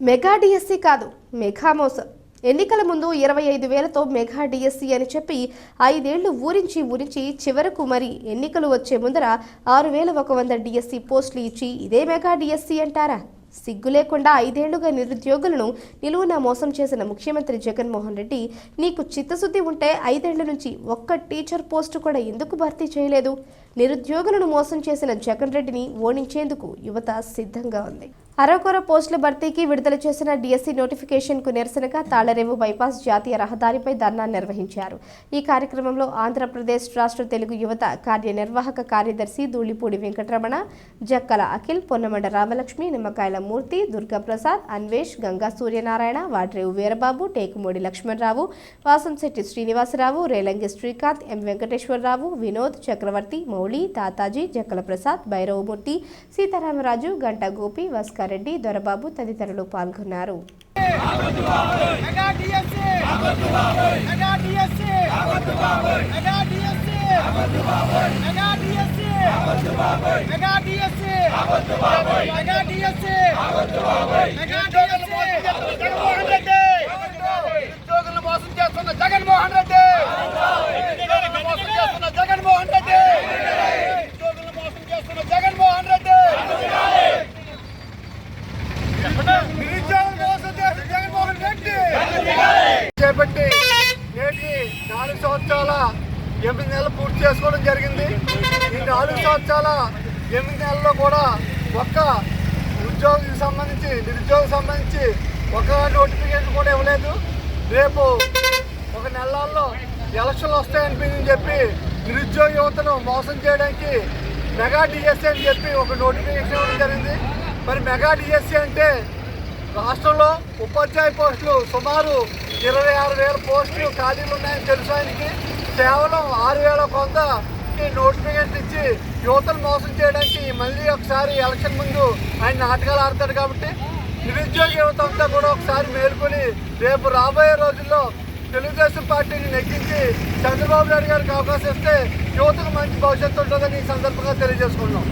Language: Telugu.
మెగా డిఎస్సి కాదు మెగా మోసం. ఎన్నికల ముందు ఇరవై ఐదు వేలతో మెగా డిఎస్సి అని చెప్పి ఐదేళ్ళు ఊరించి ఊరించి చివరకు మరి ఎన్నికలు వచ్చే ముందర ఆరు వేల ఒక వంద డిఎస్సి పోస్టులు ఇచ్చి ఇదే మెగా డిఎస్సి అంటారా? సిగ్గు లేకుండా ఐదేళ్ళుగా నిరుద్యోగులను నిలువున మోసం చేసిన ముఖ్యమంత్రి జగన్మోహన్ రెడ్డి నీకు చిత్తశుద్ధి ఉంటే ఐదేళ్ళ నుంచి ఒక్క టీచర్ పోస్టు కూడా ఎందుకు భర్తీ చేయలేదు? నిరుద్యోగులను మోసం చేసిన జగన్ రెడ్డిని ఓడించేందుకు యువత సిద్ధంగా ఉంది. అరకొర పోస్టుల భర్తీకి విడుదల చేసిన డిఎస్సీ నోటిఫికేషన్కు నిరసనగా తాళరేవు బైపాస్ జాతీయ రహదారిపై ధర్నా నిర్వహించారు. ఈ కార్యక్రమంలో ఆంధ్రప్రదేశ్ రాష్ట్ర తెలుగు యువత కార్యనిర్వాహక కార్యదర్శి ధూళిపూడి వెంకటరమణ జక్కల అఖిల్ పొన్నమండ రామలక్ష్మి నిమ్మకాయల మూర్తి దుర్గాప్రసాద్ అన్వేష్ గంగా సూర్యనారాయణ వాడ్రేవు వీరబాబు టేకుమూడి లక్ష్మణరావు వాసంశెట్టి శ్రీనివాసరావు రేలంగి శ్రీకాంత్ ఎం వెంకటేశ్వరరావు వినోద్ చక్రవర్తి మౌళి తాతాజీ జక్కల ప్రసాద్ భైరవమూర్తి సీతారామరాజు గంట గోపి వస్కర్ భాస్కర్రెడ్డి దొరబాబు తదితరులు పాల్గొన్నారు. Mega DSC mega DSC mega DSC mega DSC mega DSC mega DSC mega DSC Jaganmohan Reddy ఉద్యోగులను మోసం చేస్తున్న జగన్మోహన్ రెడ్డి ఉద్యోగులను మోసం చేస్తున్న జగన్మోహన్ రెడ్డి ఉద్యోగులను మోసం చేస్తున్న జగన్మోహన్ రెడ్డి నిరుద్యోగులు మోసం చేస్తున్న జగన్మోహన్ రెడ్డి చేపట్టి నేటికి నాలుగు సంవత్సరాల ఎనిమిది నెలలు పూర్తి చేసుకోవడం జరిగింది. ఈ నాలుగు సంవత్సరాల ఎనిమిది నెలల్లో కూడా ఒక్క ఉద్యోగికి సంబంధించి నిరుద్యోగికి సంబంధించి ఒక నోటిఫికేషన్ కూడా ఇవ్వలేదు. రేపు ఒక నెలల్లో ఎలక్షన్లు వస్తాయని చెప్పి నిరుద్యోగ యువతను మోసం చేయడానికి మెగా డిఎస్సీ అని చెప్పి ఒక నోటిఫికేషన్ ఇవ్వడం జరిగింది. మరి మెగా డిఎస్సీ అంటే రాష్ట్రంలో ఉపాధ్యాయ పోస్టులు సుమారు ఇరవై ఆరు వేల పోస్టులు ఖాళీలు ఉన్నాయని తెలుసు ఆయనకి. కేవలం ఆరు వేల కొంత నోటిఫికేషన్ ఇచ్చి యువతను మోసం చేయడానికి మళ్ళీ ఒకసారి ఎలక్షన్ ముందు ఆయన నాటకాలు ఆడతాడు కాబట్టి నిరుద్యోగ యువత అంతా కూడా ఒకసారి మేల్కొని రేపు రాబోయే రోజుల్లో తెలుగుదేశం పార్టీని నెగ్గించి చంద్రబాబు నాయుడు గారికి అవకాశం ఇస్తే యువతకు మంచి భవిష్యత్తు ఉంటుందని ఈ సందర్భంగా తెలియజేసుకున్నాం